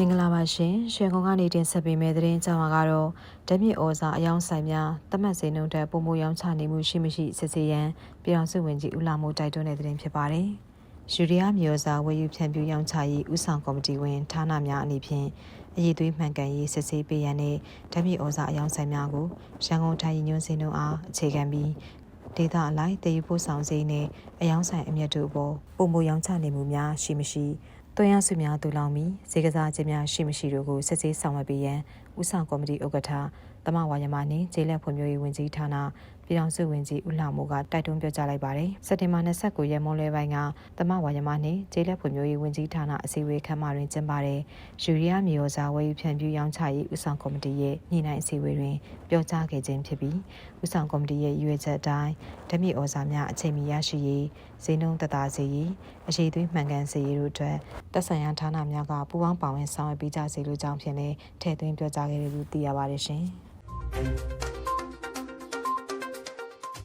မင်္ဂလာပါရှင်ရွှေကုန်းကနေတင်ဆက်ပေးမယ့်သတင်းကြောင်းကတော့ဓမြဩဇာအယောင်ဆိုင်များတမတ်စိန်နှုန်းတက်ပုံမရောင်းချနေမှုရှိမရှိစစ်ဆေးရန်ပြည်တော်စုဝင်ကြီးဦးလာမိုးတိုက်တွန်းတဲ့သတင်းဖြစ်ပါတယ်။ယူရီးယားမျိုးစားဝယ်ယူဖြန့်ဖြူးရောင်းချရေးဥဆောင်ကော်မတီဝင်ဌာနများအနေဖြင့်အရေးသွေးမှန်ကန်ရေးစစ်ဆေးပေးရန်နဲ့ဓမြဩဇာအယောင်ဆိုင်များကိုရန်ကုန်တိုင်းညွှန်စင်တို့အားအခြေခံပြီးဒေသအလိုက်တည်ယူဖို့ဆောင်စည်းနဲ့အယောင်ဆိုင်အမျက်တို့ပေါ်ပုံမရောင်းချနေမှုများရှိမရှိ တွန်းရစုများတူလောင်ပြီးဈေကစားခြင်းများရှိမရှိတို့ကိုစစ်ဆေးဆောင်ရွက်ပေးရန်ဥဆောင်ကော်မတီဥက္ကဋ္ဌတမဝါယမနှင့်ဂျေလက်ဖွံ့ဖြိုးရေးဝန်ကြီးဌာန ပြည်ထောင်စုဝန်ကြီးဦးလှမိုးကတိုက်တွန်းပြောကြားလိုက်ပါတယ်။စက်တင်ဘာ29ရက်မွန်းလွဲပိုင်းကတမဝါယမနှင့်ဂျေလက်ဖွံ့ဖြိုးရေးဝန်ကြီးဌာနအစည်းအဝေးခန်းမတွင်ကျင်းပတဲ့ယူရီးယားမျိုးစားဝယ်ယူဖြန့်ဖြူးရောင်းချရေးဥဆောင်ကော်မတီရဲ့ညှိနှိုင်းအစည်းအဝေးတွင်ပြောကြားခဲ့ခြင်းဖြစ်ပြီးဥဆောင်ကော်မတီရဲ့ရွေးချက်အတိုင်းဓမြဩဇာများအချိန်မီရရှိရေးဈေးနှုန်းသက်သာစေရေးအရေးသွေးမှန်ကန်စေရေးတို့အတွက်သက်ဆိုင်ရာဌာနများကပူးပေါင်းပါဝင်ဆောင်ရွက်ပေးကြစေလိုကြောင်းဖြင့်လည်းထည့်သွင်းပြောကြားခဲ့တယ်လို့သိရပါတယ်ရှင်။